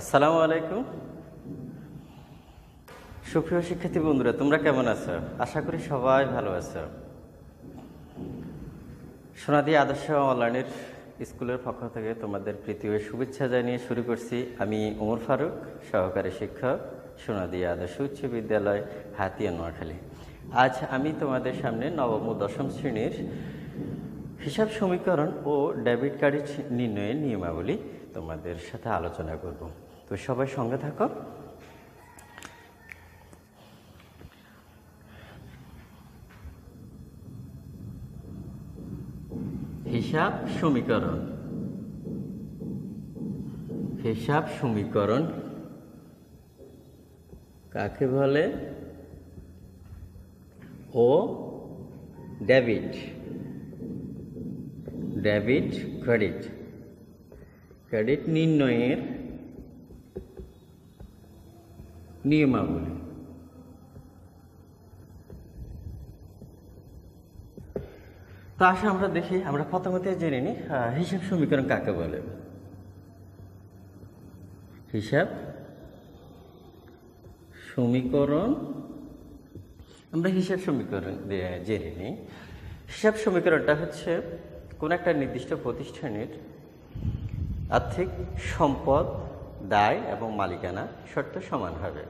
আসসালামু আলাইকুম। সুপ্রিয় শিক্ষার্থী বন্ধুরা, তোমরা কেমন আছো? আশা করি সবাই ভালো আছো। সোনাদি আদর্শ অনলাইনের স্কুলের পক্ষ থেকে তোমাদের প্রীতি ও শুভেচ্ছা জানিয়ে শুরু করছি। আমি ওমর ফারুক, সহকারী শিক্ষক, সোনাদি আদর্শ উচ্চ বিদ্যালয়, হাতিয়া, নোয়াখালী। আজ আমি তোমাদের সামনে নবম ও দশম শ্রেণির হিসাব সমীকরণ ও ডেবিট কার্ডের নির্ণয়ের নিয়মাবলী তোমাদের সাথে আলোচনা করব। তো সবাই সঙ্গে থাকো। হিসাব সমীকরণ। হিসাব সমীকরণ কাকে বলে? ও ডেবিট ডেবিট ক্রেডিট। ক্রেডিট নির্ণয়ের নিয়মাবলী। তো আসলে আমরা দেখি, আমরা প্রথমত জেনে নিই হিসাব সমীকরণ কাকে বলে? হিসাব সমীকরণ? আমরা হিসাব সমীকরণ জেনে নিই হিসাব সমীকরণটা হচ্ছে কোন একটা নির্দিষ্ট প্রতিষ্ঠানের আর্থিক সম্পদ, দায় এবং মালিকানা শর্ত সমান হবে।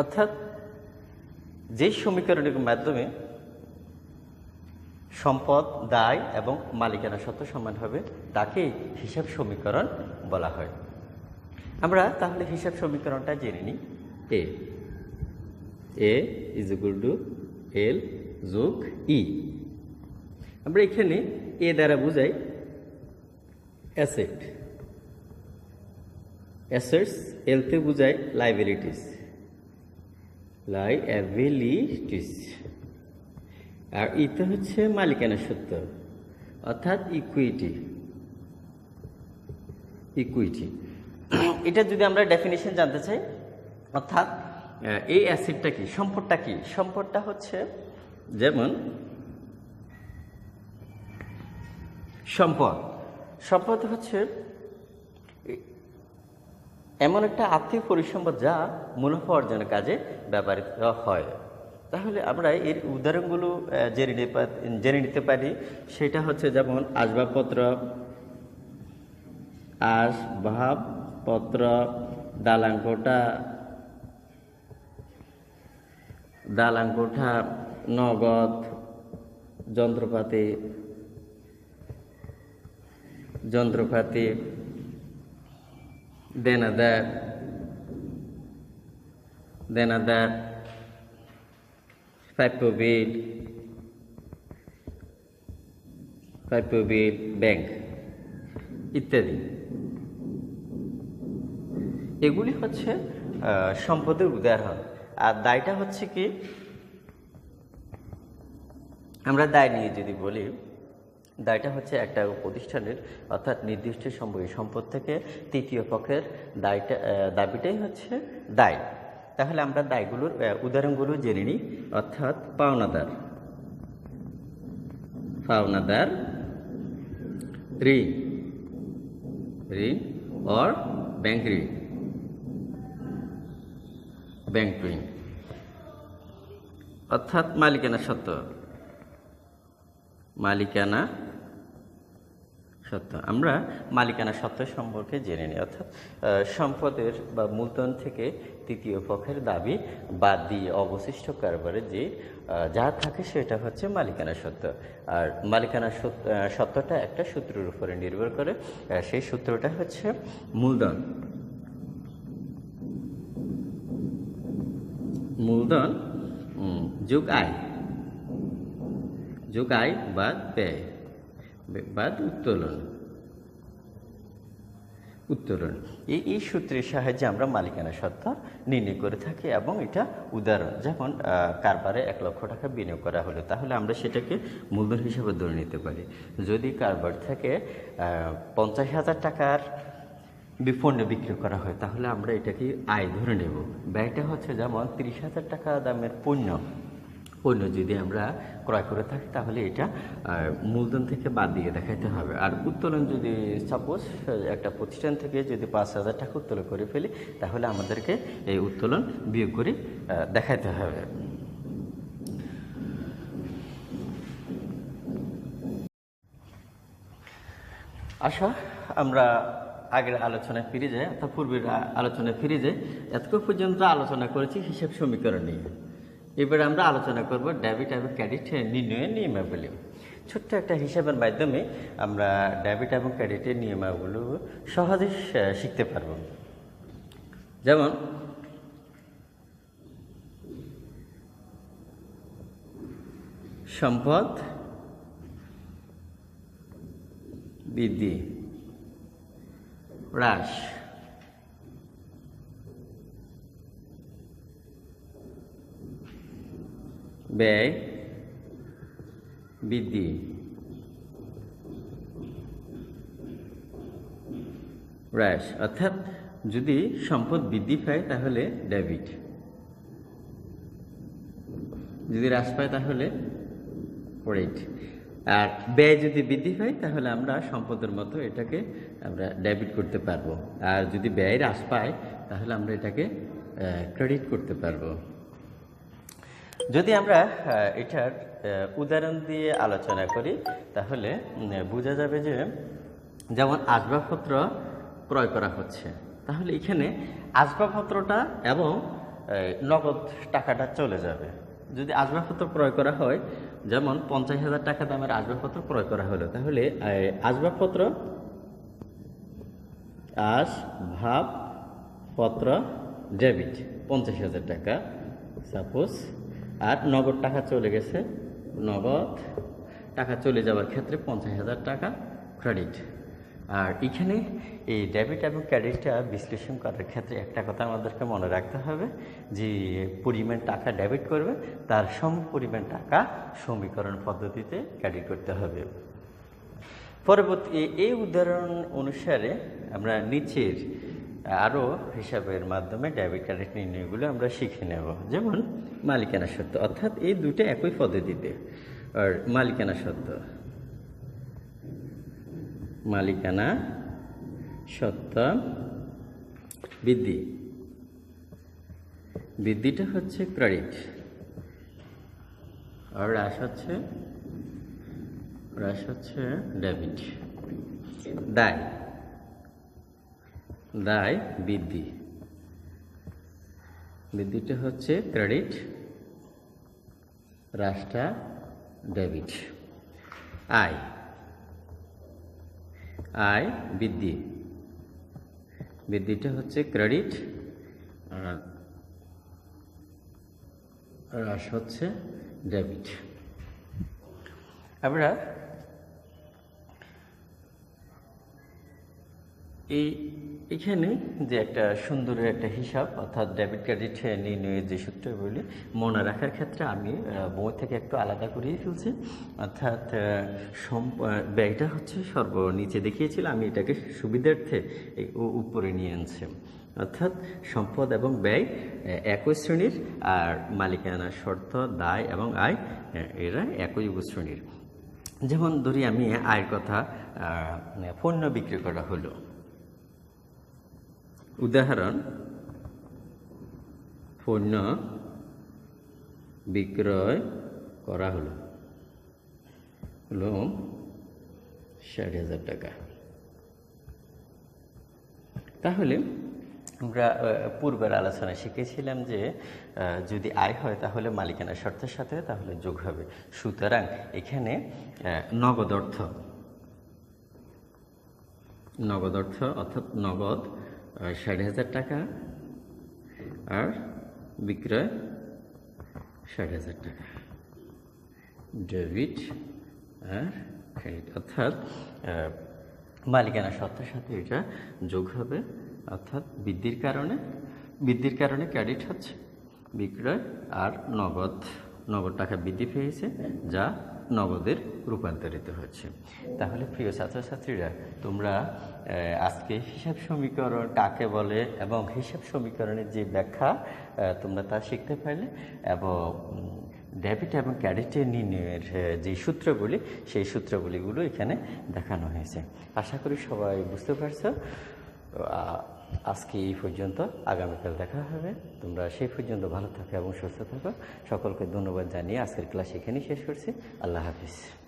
অর্থাৎ যেই সমীকরণের মাধ্যমে সম্পদ, দায় এবং মালিকানা শর্ত সমান হবে তাকেই হিসাব সমীকরণ বলা হয়। আমরা তাহলে হিসাব সমীকরণটা জেনে নিই। A A is equal to L যোগ ই আমরা এখানে এ দ্বারা বুঝাই অ্যাসেট। অ্যাসেটস এলতে বুঝায় লাইবিলিটিস লাইবিলিটিস আর ইতে হচ্ছে মালিকানা সত্য, অর্থাৎ ইকুইটি ইকুইটি এটা যদি আমরা ডেফিনেশন জানতে চাই, অর্থাৎ এই অ্যাসিডটা কি, সম্পদটা কি? সম্পদটা হচ্ছে যেমন, সম্পদ। সম্পদ হচ্ছে এমন একটা আর্থিক পরিসম্পদ যা মুনাফা অর্জনের কাজে ব্যবহৃত হয়। তাহলে আমরা এর উদাহরণগুলো জেনে জেনে নিতে পারি। সেটা হচ্ছে যেমন আসবাবপত্র আসবাবপত্র দালাঙ্কোটা দালাঙ্কোঠা নগদ, যন্ত্রপাতি যন্ত্রপাতি, দেনাদার দেনাদার প্রাপ্য বিল প্রাপ্য ব্যাংক ইত্যাদি। এগুলি হচ্ছে সম্পদের উদাহরণ। আর দায়টা হচ্ছে কি? আমরা দায় নিয়ে যদি বলি দায়টা হচ্ছে একটা প্রতিষ্ঠানের অর্থাৎ নির্দিষ্ট সম্পর্কে, সম্পদ থেকে তৃতীয় পক্ষের দায়টা দাবিটাই হচ্ছে দায়। তাহলে আমরা দায়গুলোর উদাহরণগুলো জেনে নিই। অর্থাৎ পাওনাদার। পাওনাদার ঋণ। ঋণ অর ব্যাংক ঋণ। ব্যাংক ঋণ। অর্থাৎ মালিকানা সত্ত্ব মালিকানা সত্ত্ব আমরা মালিকানা সত্ত্ব সম্পর্কে জেনে নিই। অর্থাৎ সম্পদের বা মূলধন থেকে তৃতীয় পক্ষের দাবি বাদ দিয়ে অবশিষ্ট কারবারে যে যা থাকে সেটা হচ্ছে মালিকানা সত্য। আর মালিকানা সত্ত্বটা একটা সূত্রের উপরে নির্ভর করে সেই সূত্রটা হচ্ছে মূলধন। মূলধন যোগ আয়। যোগ আয় বা ব্যয়। বাদ উত্তোলন। উত্তোলন। এই এই সূত্রের সাহায্যে আমরা মালিকানা সত্ত্ব নির্ণয় করে থাকি এবং এটা উদাহরণ, যেমন কারবারে এক লক্ষ টাকা বিনিয়োগ করা হলো, তাহলে আমরা সেটাকে মূলধন হিসাবে ধরে নিতে পারি। যদি কারবার থেকে পঞ্চাশ হাজার টাকার বিপণ্য বিক্রি করা হয়, তাহলে আমরা এটাকে আয় ধরে নেব। ব্যয়টা হচ্ছে যেমন তিরিশ হাজার টাকা দামের পণ্য পণ্য যদি আমরা ক্রয় করে থাকি, তাহলে এটা মূলধন থেকে বাদ দিয়ে দেখাইতে হবে। আর উত্তোলন যদি সাপোজ একটা প্রতিষ্ঠান থেকে যদি পাঁচ হাজার টাকা উত্তোলন করে ফেলি, তাহলে আমাদেরকে এই উত্তোলন বিয়োগ করে দেখাইতে হবে। আশা, আমরা আগের আলোচনায় ফিরে যাই, অর্থাৎ পূর্বের আলোচনায় ফিরে যাই। এতক্ষণ পর্যন্ত আলোচনা করেছি হিসাব সমীকরণ নিয়ে। এবারে আমরা আলোচনা করব ডেবিট এবং ক্রেডিট নির্ণয়ের নিয়মাবলী। ছোট্ট একটা হিসাবের মাধ্যমে আমরা ডেবিট এবং ক্রেডিটের নিয়মাবলী সহজে শিখতে পারব। যেমন, সম্পদ বৃদ্ধি, হ্রাস। ব্যয় বৃদ্ধি। হ্রাস, অর্থাৎ যদি সম্পদ বৃদ্ধি পায় তাহলে ডেবিট। যদি হ্রাস পায় তাহলে ক্রেডিট আর ব্যয় যদি বৃদ্ধি পায় তাহলে আমরা সম্পদের মতো এটাকে আমরা ডেবিট করতে পারব। আর যদি ব্যয় হ্রাস পায় তাহলে আমরা এটাকে ক্রেডিট করতে পারব। যদি আমরা এটার উদাহরণ দিয়ে আলোচনা করি, তাহলে বোঝা যাবে যে যেমন আসবাবপত্র ক্রয় করা হচ্ছে, তাহলে এখানে আসবাবপত্রটা এবং নগদ টাকাটা চলে যাবে। যদি আসবাবপত্র ক্রয় করা হয়, যেমন পঞ্চাশ হাজার টাকা দামের আসবাবপত্র ক্রয় করা হলো, তাহলে আসবাবপত্র আসবাবপত্র, ডেবিট, পঞ্চাশ হাজার টাকা, সাপোজ আর নগদ টাকা চলে গেছে। নগদ টাকা চলে যাওয়ার ক্ষেত্রে পঞ্চাশ হাজার টাকা ক্রেডিট আর এখানে এই ডেবিট এবং ক্রেডিটটা বিশ্লেষণ করার ক্ষেত্রে একটা কথা আমাদেরকে মনে রাখতে হবে যে, পরিমাণ টাকা ডেবিট করবে, তার সম পরিমাণ টাকা সমীকরণ পদ্ধতিতে ক্রেডিট করতে হবে। পরবর্তী এই উদাহরণ অনুসারে আমরা নিচের আরও হিসাবের মাধ্যমে ডেবিট ক্রেডিট নির্ণয়গুলো আমরা শিখে নেব। যেমন মালিকানা সত্য, অর্থাৎ এই দুটো একই পদ্ধতিতে আর মালিকানা সত্য, মালিকানা সত্ত্ব বৃদ্ধি। বৃদ্ধিটা হচ্ছে ক্রেডিট আর হ্রাস হচ্ছে হ্রাস হচ্ছে ডেবিট দায়। দায় বৃদ্ধি। বৃদ্ধিটা হচ্ছে ক্রেডিট হ্রাসটা ডেবিট। আয়। আয় বৃদ্ধি। বৃদ্ধিটা হচ্ছে ক্রেডিট, আর হ্রাস হচ্ছে ডেবিট। আমরা এই এখানে যে একটা সুন্দর একটা হিসাব, অর্থাৎ ডেবিট ক্রেডিট নির্ণয়ের যে সূত্রগুলি মনে রাখার ক্ষেত্রে আমি বই থেকে একটু আলাদা করিয়ে ফেলছি। অর্থাৎ ব্যয়টা হচ্ছে সর্বনিচে দেখিয়েছিল, আমি এটাকে সুবিধার্থে উপরে নিয়ে আনছি। অর্থাৎ সম্পদ এবং ব্যয় একই শ্রেণির, আর মালিকানা শর্ত, দায় এবং আয় এরা একই উপশ্রেণীর। যেমন ধরি আমি আয়ের কথা পণ্য বিক্রি করা হলো। উদাহরণ, পণ্য বিক্রয় করা হলো। হলো ষাট হাজার টাকা। তাহলে আমরা পূর্বের আলোচনায় শিখেছিলাম যে যদি আয় হয় তাহলে মালিকানা শর্তের সাথে তাহলে যোগ হবে। সুতরাং এখানে নগদ অর্থ নগদ অর্থ অর্থাৎ নগদ ষাট হাজার টাকা আর বিক্রয় ষাট হাজার টাকা। ডেবিট আর ক্রেডিট। অর্থাৎ মালিকানা সত্ত্বের সাথে এটা যোগ হবে। অর্থাৎ, বৃদ্ধির কারণে বৃদ্ধির কারণে ক্রেডিট হচ্ছে, বিক্রয় আর নগদ। নগদ টাকা বৃদ্ধি পেয়েছে, যা নগদের রূপান্তরিত হচ্ছে তাহলে প্রিয় ছাত্রছাত্রীরা, তোমরা আজকে হিসাব সমীকরণ কাকে বলে এবং হিসাব সমীকরণের যে ব্যাখ্যা তোমরা তা শিখতে পারলে এবং ডেবিট এবং ক্রেডিটের নির্ণয়ের যে সূত্রগুলি, সেই সূত্রগুলিগুলো এখানে দেখানো হয়েছে। আশা করি সবাই বুঝতে পারছ। আজকে এই পর্যন্ত। আগামীকাল দেখা হবে। তোমরা সেই পর্যন্ত ভালো থাকো এবং সুস্থ থাকো। সকলকে ধন্যবাদ জানিয়ে আজকের ক্লাস এখানেই শেষ করছি। আল্লাহ হাফিজ।